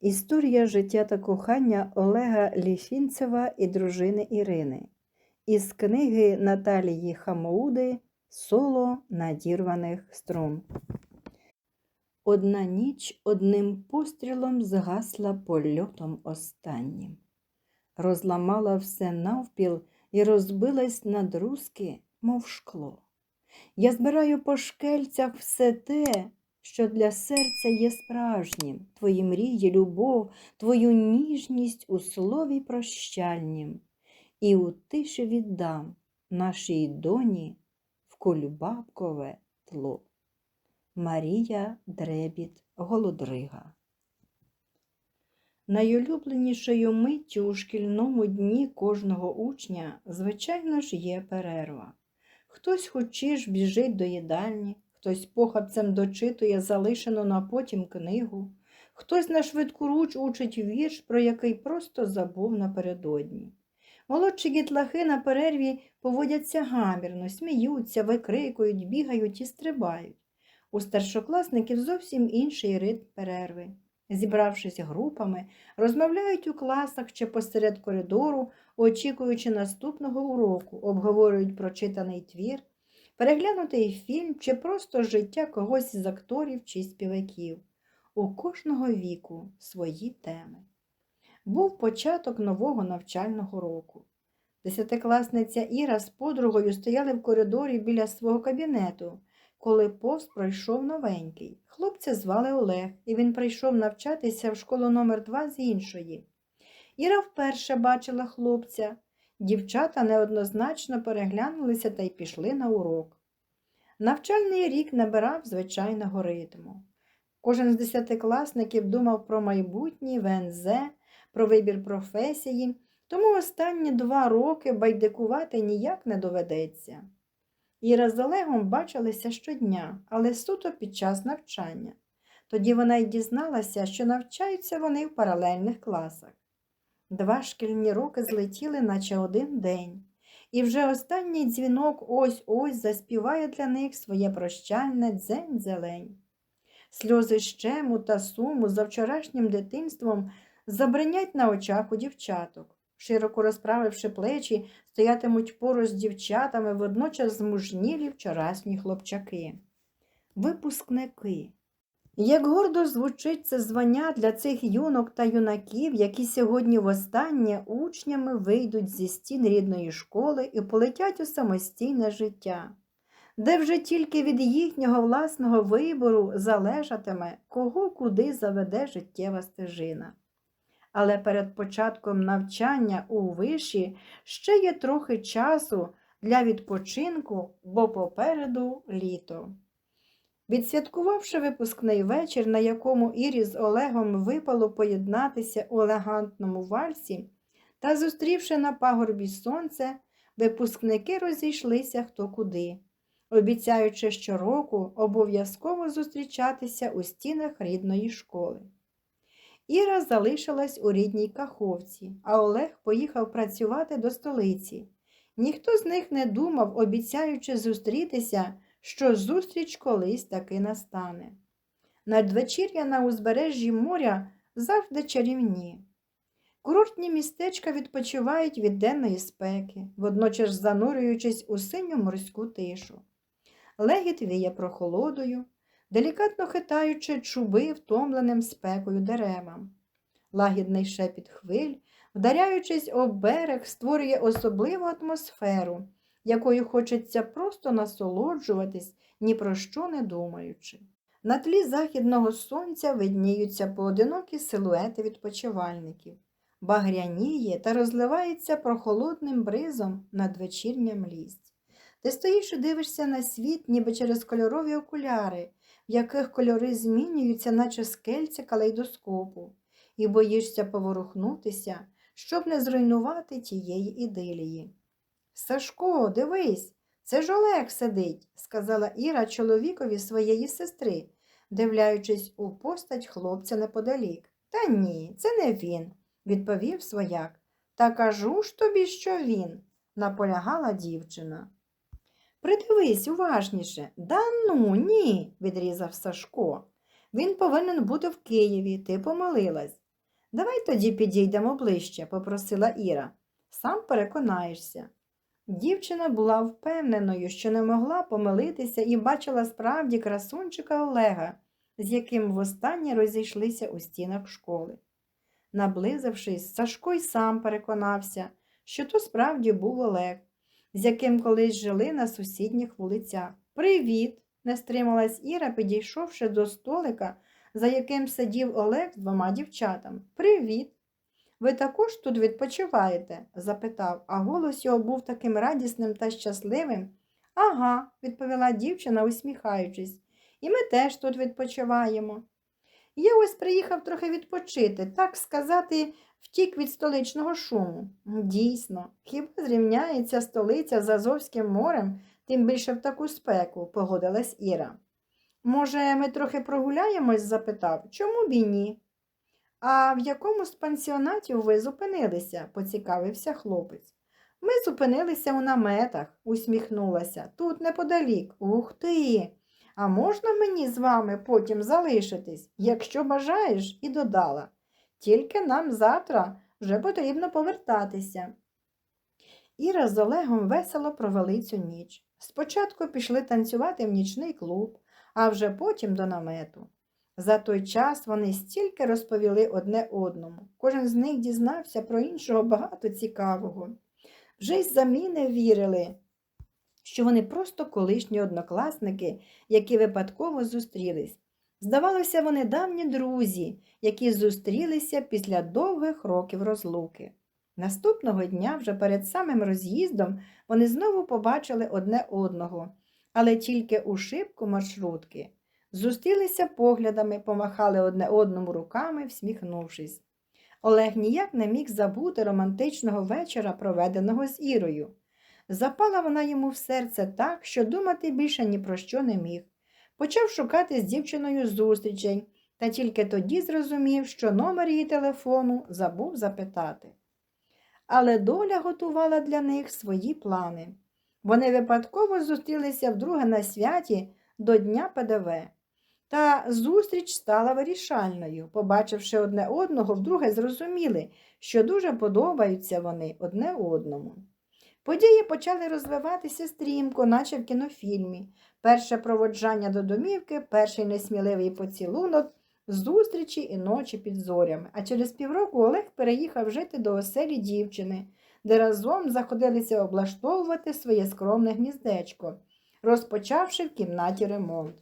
Історія життя та кохання Олега Ліфінцева і дружини Ірини із книги Наталії Хамоуди Соло надірваних струн. Одна ніч одним пострілом згасла польотом останнім. Розламала все навпіл і розбилась на друзки, мов шкло. Я збираю по шкельцях все те, що для серця є справжнім, твої мрії, любов, твою ніжність у слові прощальнім, і у тиші віддам нашій доні в кульбабкове тло. Марія Дребіт Голодрига Найулюбленішою миттю у шкільному дні кожного учня, звичайно ж, є перерва. Хтось хочеш біжить до їдальні, хтось похапцем дочитує залишену на потім книгу, хтось на швидку руч учить вірш, про який просто забув напередодні. Молодші дітлахи на перерві поводяться гамірно, сміються, викрикують, бігають і стрибають. У старшокласників зовсім інший ритм перерви. Зібравшись групами, розмовляють у класах чи посеред коридору, очікуючи наступного уроку, обговорюють прочитаний твір, переглянутий фільм чи просто життя когось із акторів чи співаків. У кожного віку свої теми. Був початок нового навчального року. Десятикласниця Іра з подругою стояли в коридорі біля свого кабінету, коли повз пройшов новенький. Хлопця звали Олег, і він прийшов навчатися в школу номер 2 з іншої. Іра вперше бачила хлопця. Дівчата неоднозначно переглянулися та й пішли на урок. Навчальний рік набирав звичайного ритму. Кожен з десятикласників думав про майбутнє ВНЗ, про вибір професії, тому останні два роки байдикувати ніяк не доведеться. Іра з Олегом бачилися щодня, але суто під час навчання. Тоді вона й дізналася, що навчаються вони в паралельних класах. Два шкільні роки злетіли, наче один день, і вже останній дзвінок ось-ось заспіває для них своє прощальне дзень-зелень. Сльози щему та суму за вчорашнім дитинством забринять на очах у дівчаток. Широко розправивши плечі, стоятимуть поруч з дівчатами, водночас змужнілі вчорашні хлопчаки. Випускники. Як гордо звучить це звання для цих юнок та юнаків, які сьогодні востаннє учнями вийдуть зі стін рідної школи і полетять у самостійне життя, де вже тільки від їхнього власного вибору залежатиме, кого куди заведе життєва стежина. Але перед початком навчання у виші ще є трохи часу для відпочинку, бо попереду літо. Відсвяткувавши випускний вечір, на якому Ірі з Олегом випало поєднатися у елегантному вальсі, та зустрівши на пагорбі сонце, випускники розійшлися хто куди, обіцяючи щороку обов'язково зустрічатися у стінах рідної школи. Іра залишилась у рідній Каховці, а Олег поїхав працювати до столиці. Ніхто з них не думав, обіцяючи зустрітися, що зустріч колись таки настане. Надвечір'я на узбережжі моря завжди чарівні. Курортні містечка відпочивають від денної спеки, водночас занурюючись у синю морську тишу. Легіт віє прохолодою, делікатно хитаючи чуби втомленим спекою деревам. Лагідний шепіт хвиль, вдаряючись об берег, створює особливу атмосферу, якою хочеться просто насолоджуватись, ні про що не думаючи. На тлі західного сонця видніються поодинокі силуети відпочивальників, багряніє та розливається прохолодним бризом надвечірня млість. Ти стоїш і дивишся на світ, ніби через кольорові окуляри, в яких кольори змінюються, наче скельця калейдоскопу, і боїшся поворухнутися, щоб не зруйнувати тієї ідилії. Сашко, дивись, це ж Олег сидить, сказала Іра чоловікові своєї сестри, дивляючись у постать хлопця неподалік. Та ні, це не він, відповів свояк. Та кажу ж тобі, що він, наполягала дівчина. Придивись уважніше. Да ну, ні, відрізав Сашко. Він повинен бути в Києві, ти помилилась. Давай тоді підійдемо ближче, попросила Іра. Сам переконаєшся. Дівчина була впевненою, що не могла помилитися і бачила справді красунчика Олега, з яким востаннє розійшлися у стінах школи. Наблизившись, Сашко й сам переконався, що то справді був Олег, з яким колись жили на сусідніх вулицях. Привіт! не стрималась Іра, підійшовши до столика, за яким сидів Олег з двома дівчатами. Привіт! Ви також тут відпочиваєте? запитав, а голос його був таким радісним та щасливим. Ага, відповіла дівчина, усміхаючись, і ми теж тут відпочиваємо. Я ось приїхав трохи відпочити, так сказати, втік від столичного шуму. Дійсно, хіба зрівняється столиця з Азовським морем, тим більше в таку спеку, погодилась Іра. Може, ми трохи прогуляємось? запитав. Чому б і ні? А в якому з пансіонатів ви зупинилися? поцікавився хлопець. Ми зупинилися у наметах, усміхнулася. Тут неподалік. Ух ти. А можна мені з вами потім залишитись, якщо бажаєш, і додала. Тільки нам завтра вже потрібно повертатися. Іра з Олегом весело провели цю ніч. Спочатку пішли танцювати в нічний клуб, а вже потім до намету. За той час вони стільки розповіли одне одному. Кожен з них дізнався про іншого багато цікавого. Вже й самі не вірили, що вони просто колишні однокласники, які випадково зустрілись. Здавалося, вони давні друзі, які зустрілися після довгих років розлуки. Наступного дня, вже перед самим роз'їздом, вони знову побачили одне одного, але тільки у шибку маршрутки. Зустрілися поглядами, помахали одне одному руками, всміхнувшись. Олег ніяк не міг забути романтичного вечора, проведеного з Ірою. Запала вона йому в серце так, що думати більше ні про що не міг. Почав шукати з дівчиною зустрічей, та тільки тоді зрозумів, що номер її телефону забув запитати. Але доля готувала для них свої плани. Вони випадково зустрілися вдруге на святі до Дня ПДВ. Та зустріч стала вирішальною. Побачивши одне одного, вдруге зрозуміли, що дуже подобаються вони одне одному. Події почали розвиватися стрімко, наче в кінофільмі. Перше проводжання до домівки, перший несміливий поцілунок, зустрічі і ночі під зорями. А через півроку Олег переїхав жити до оселі дівчини, де разом заходилися облаштовувати своє скромне гніздечко, розпочавши в кімнаті ремонт.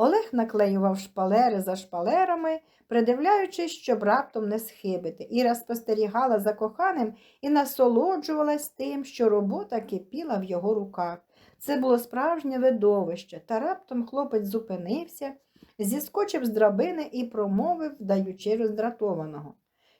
Олег наклеював шпалери за шпалерами, придивляючись, щоб раптом не схибити. Іра спостерігала за коханим і насолоджувалась тим, що робота кипіла в його руках. Це було справжнє видовище, та раптом хлопець зупинився, зіскочив з драбини і промовив, даючи роздратованого.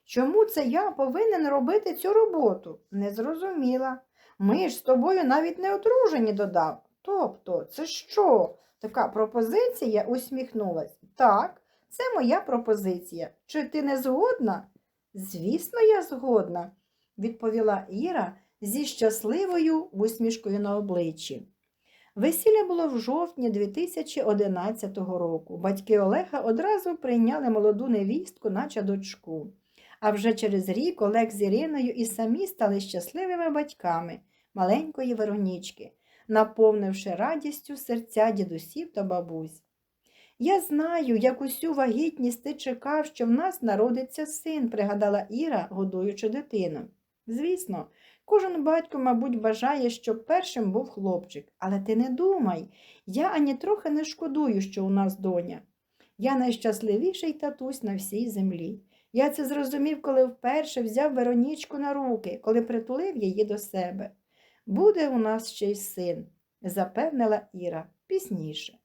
Чому це я повинен робити цю роботу? Не зрозуміла. Ми ж з тобою навіть не одружені додав. Тобто, це що? Така пропозиція усміхнулась. Так, це моя пропозиція. Чи ти не згодна? Звісно, я згодна, відповіла Іра зі щасливою усмішкою на обличчі. Весілля було в жовтні 2011 року. Батьки Олега одразу прийняли молоду невістку, наче дочку. А вже через рік Олег з Іриною і самі стали щасливими батьками маленької Веронічки наповнивши радістю серця дідусів та бабусь. Я знаю, як усю вагітність ти чекав, що в нас народиться син, пригадала Іра, годуючи дитину. Звісно, кожен батько, мабуть, бажає, щоб першим був хлопчик, але ти не думай, я ані трохи не шкодую, що у нас доня. Я найщасливіший татусь на всій землі. Я це зрозумів, коли вперше взяв Веронічку на руки, коли притулив її до себе. Буде у нас ще й син, запевнила Іра пізніше.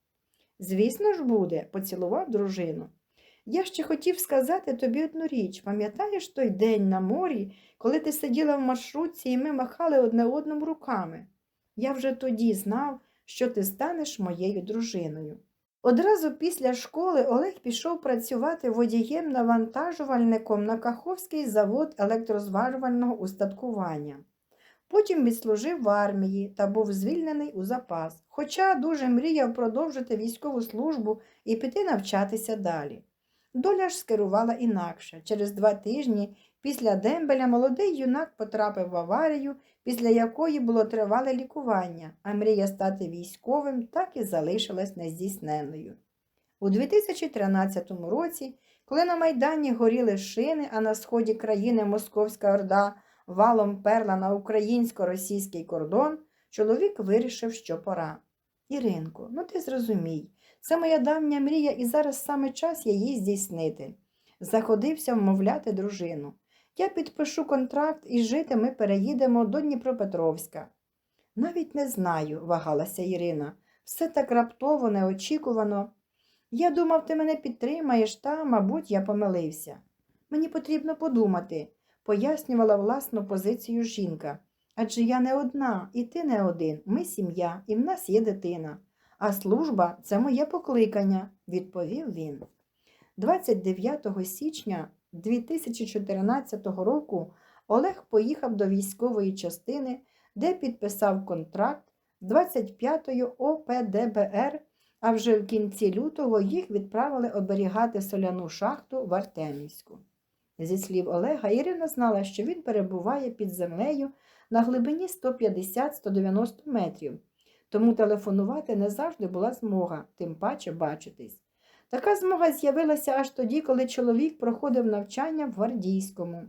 Звісно ж, буде, поцілував дружину. Я ще хотів сказати тобі одну річ. Пам'ятаєш той день на морі, коли ти сиділа в маршрутці і ми махали одне одному руками? Я вже тоді знав, що ти станеш моєю дружиною. Одразу після школи Олег пішов працювати водієм навантажувальником на Каховський завод електрозварювального устаткування. Потім відслужив в армії та був звільнений у запас, хоча дуже мріяв продовжити військову службу і піти навчатися далі. Доля ж скерувала інакше. Через два тижні після дембеля молодий юнак потрапив в аварію, після якої було тривале лікування, а мрія стати військовим так і залишилась нездійсненною. У 2013 році, коли на Майдані горіли шини, а на сході країни Московська Орда валом перла на українсько-російський кордон, чоловік вирішив, що пора. Іринко, ну ти зрозумій, це моя давня мрія, і зараз саме час її здійснити. Заходився вмовляти дружину. Я підпишу контракт і жити ми переїдемо до Дніпропетровська. Навіть не знаю, вагалася Ірина. Все так раптово, неочікувано. Я думав, ти мене підтримаєш, та, мабуть, я помилився. Мені потрібно подумати, пояснювала власну позицію жінка. Адже я не одна, і ти не один. Ми сім'я, і в нас є дитина. А служба це моє покликання, відповів він. 29 січня 2014 року Олег поїхав до військової частини, де підписав контракт з 25-ю ОПДБР, а вже в кінці лютого їх відправили оберігати соляну шахту в Артемівську. Зі слів Олега, Ірина знала, що він перебуває під землею на глибині 150-190 метрів, тому телефонувати не завжди була змога, тим паче бачитись. Така змога з'явилася аж тоді, коли чоловік проходив навчання в Гвардійському.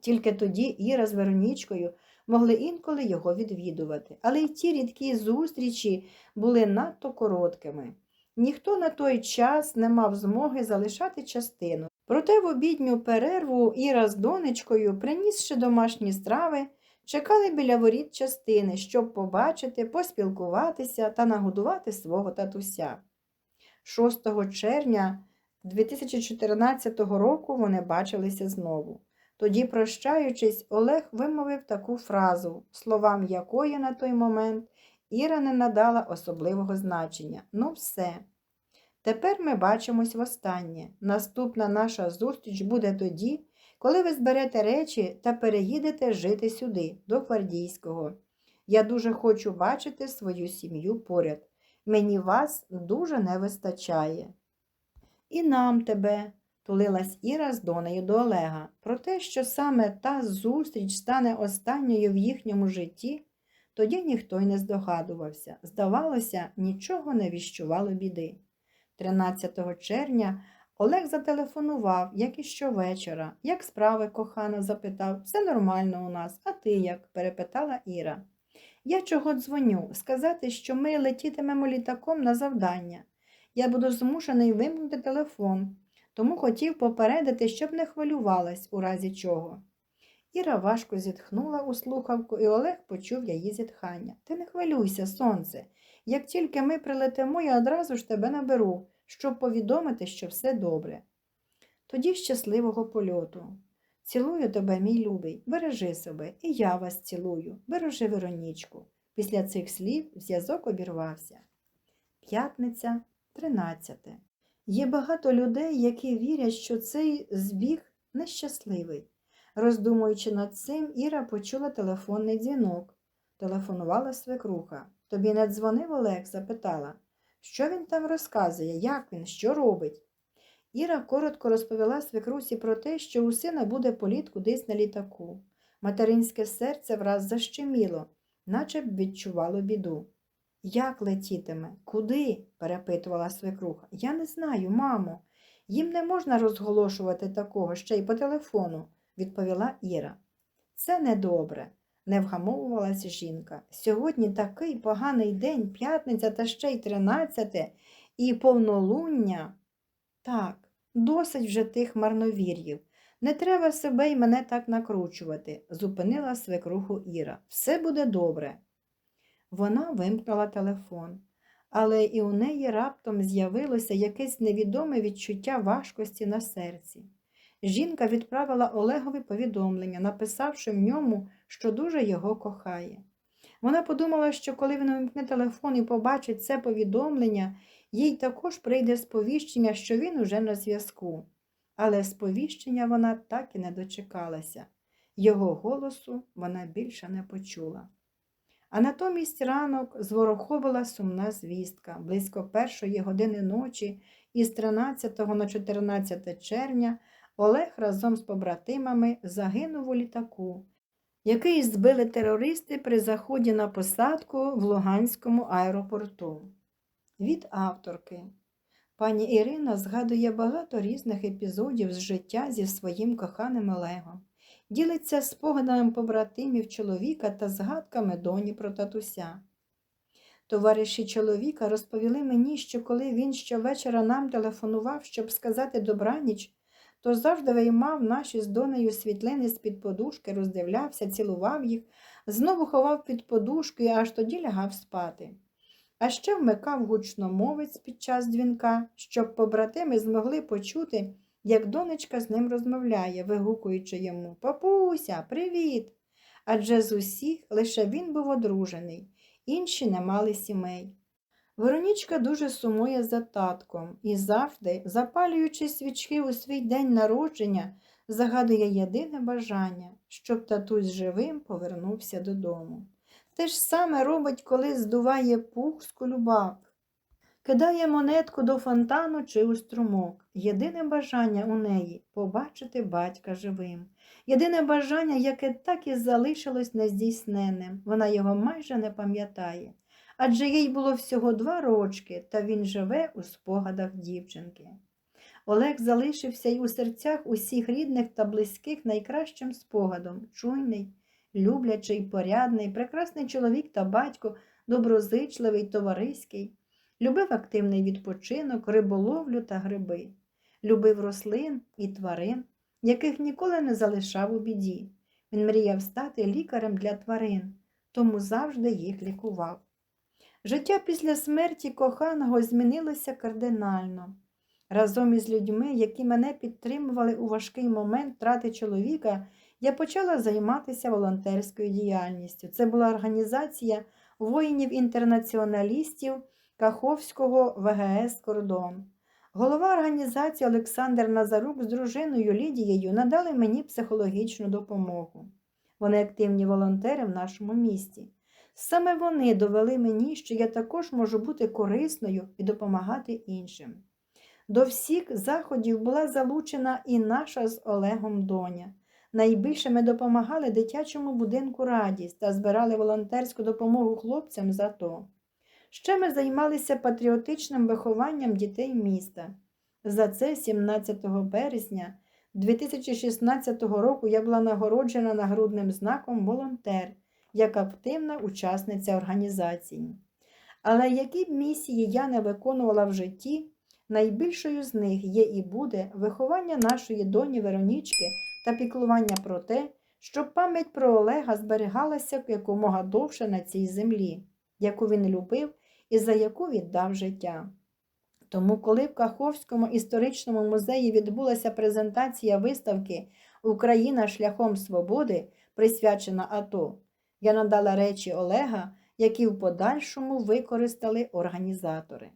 Тільки тоді Іра з Веронічкою могли інколи його відвідувати, але й ті рідкі зустрічі були надто короткими. Ніхто на той час не мав змоги залишати частину. Проте в обідню перерву Іра з донечкою, принісши домашні страви, чекали біля воріт частини, щоб побачити, поспілкуватися та нагодувати свого татуся. 6 червня 2014 року вони бачилися знову. Тоді, прощаючись, Олег вимовив таку фразу, словам якої на той момент Іра не надала особливого значення. Ну, все. Тепер ми бачимось востаннє. Наступна наша зустріч буде тоді, коли ви зберете речі та переїдете жити сюди, до Гвардійського. Я дуже хочу бачити свою сім'ю поряд. Мені вас дуже не вистачає. І нам тебе, тулилась Іра з донею до Олега. Про те, що саме та зустріч стане останньою в їхньому житті, тоді ніхто й не здогадувався. Здавалося, нічого не віщувало біди. 13 червня Олег зателефонував, як і щовечора. Як справи, кохана, запитав. Все нормально у нас, а ти як? перепитала Іра. Я чого дзвоню? Сказати, що ми летітимемо літаком на завдання. Я буду змушений вимкнути телефон, тому хотів попередити, щоб не хвилювалась у разі чого. Іра важко зітхнула у слухавку, і Олег почув її зітхання. Ти не хвилюйся, сонце. Як тільки ми прилетимо, я одразу ж тебе наберу, щоб повідомити, що все добре. Тоді щасливого польоту. Цілую тебе, мій любий, бережи себе, і я вас цілую, бережи Веронічку. Після цих слів зв'язок обірвався. П'ятниця, 13. Є багато людей, які вірять, що цей збіг нещасливий. Роздумуючи над цим, Іра почула телефонний дзвінок. Телефонувала свекруха. Тобі не дзвонив Олег? запитала. Що він там розказує, як він, що робить? Іра коротко розповіла свекрусі про те, що у сина буде політ кудись на літаку. Материнське серце враз защеміло, наче б відчувало біду. Як летітиме? Куди? перепитувала свекруха. Я не знаю, мамо. Їм не можна розголошувати такого ще й по телефону, відповіла Іра. Це недобре, не вгамовувалася жінка. Сьогодні такий поганий день, п'ятниця та ще й тринадцяте, і повнолуння. Так, досить вже тих марновір'їв. Не треба себе й мене так накручувати, зупинила свекруху Іра. Все буде добре. Вона вимкнула телефон, але і у неї раптом з'явилося якесь невідоме відчуття важкості на серці. Жінка відправила Олегові повідомлення, написавши в ньому, що дуже його кохає. Вона подумала, що коли він вимкне телефон і побачить це повідомлення, їй також прийде сповіщення, що він уже на зв'язку. Але сповіщення вона так і не дочекалася. Його голосу вона більше не почула. А натомість ранок звороховила сумна звістка. Близько першої години ночі із 13 на 14 червня Олег разом з побратимами загинув у літаку, який збили терористи при заході на посадку в Луганському аеропорту. Від авторки. Пані Ірина згадує багато різних епізодів з життя зі своїм коханим Олегом, ділиться спогадами побратимів чоловіка та згадками доні про татуся. Товариші чоловіка розповіли мені, що коли він щовечора нам телефонував, щоб сказати добраніч, то завжди виймав наші з донею світлини з-під подушки, роздивлявся, цілував їх, знову ховав під подушку і аж тоді лягав спати. А ще вмикав гучномовець під час дзвінка, щоб побратими змогли почути, як донечка з ним розмовляє, вигукуючи йому Папуся, привіт! Адже з усіх лише він був одружений, інші не мали сімей. Веронічка дуже сумує за татком і завжди, запалюючи свічки у свій день народження, загадує єдине бажання, щоб татусь живим повернувся додому. Те ж саме робить, коли здуває пух з колюбаб. Кидає монетку до фонтану чи у струмок. Єдине бажання у неї побачити батька живим. Єдине бажання, яке так і залишилось нездійсненним. Вона його майже не пам'ятає. Адже їй було всього два рочки, та він живе у спогадах дівчинки. Олег залишився й у серцях усіх рідних та близьких найкращим спогадом, чуйний, люблячий, порядний, прекрасний чоловік та батько, доброзичливий, товариський, любив активний відпочинок, риболовлю та гриби, любив рослин і тварин, яких ніколи не залишав у біді. Він мріяв стати лікарем для тварин, тому завжди їх лікував. Життя після смерті коханого змінилося кардинально. Разом із людьми, які мене підтримували у важкий момент втрати чоловіка, я почала займатися волонтерською діяльністю. Це була організація воїнів-інтернаціоналістів Каховського ВГС Кордон. Голова організації Олександр Назарук з дружиною Лідією надали мені психологічну допомогу. Вони активні волонтери в нашому місті. Саме вони довели мені, що я також можу бути корисною і допомагати іншим. До всіх заходів була залучена і наша з Олегом доня. Найбільше ми допомагали дитячому будинку радість та збирали волонтерську допомогу хлопцям за то. Ще ми займалися патріотичним вихованням дітей міста. За це 17 березня 2016 року я була нагороджена нагрудним знаком волонтер як активна учасниця організації. Але які б місії я не виконувала в житті, найбільшою з них є і буде виховання нашої доні Веронічки та піклування про те, щоб пам'ять про Олега зберігалася якомога довше на цій землі, яку він любив і за яку віддав життя. Тому, коли в Каховському історичному музеї відбулася презентація виставки Україна шляхом свободи, присвячена АТО, я надала речі Олега, які в подальшому використали організатори.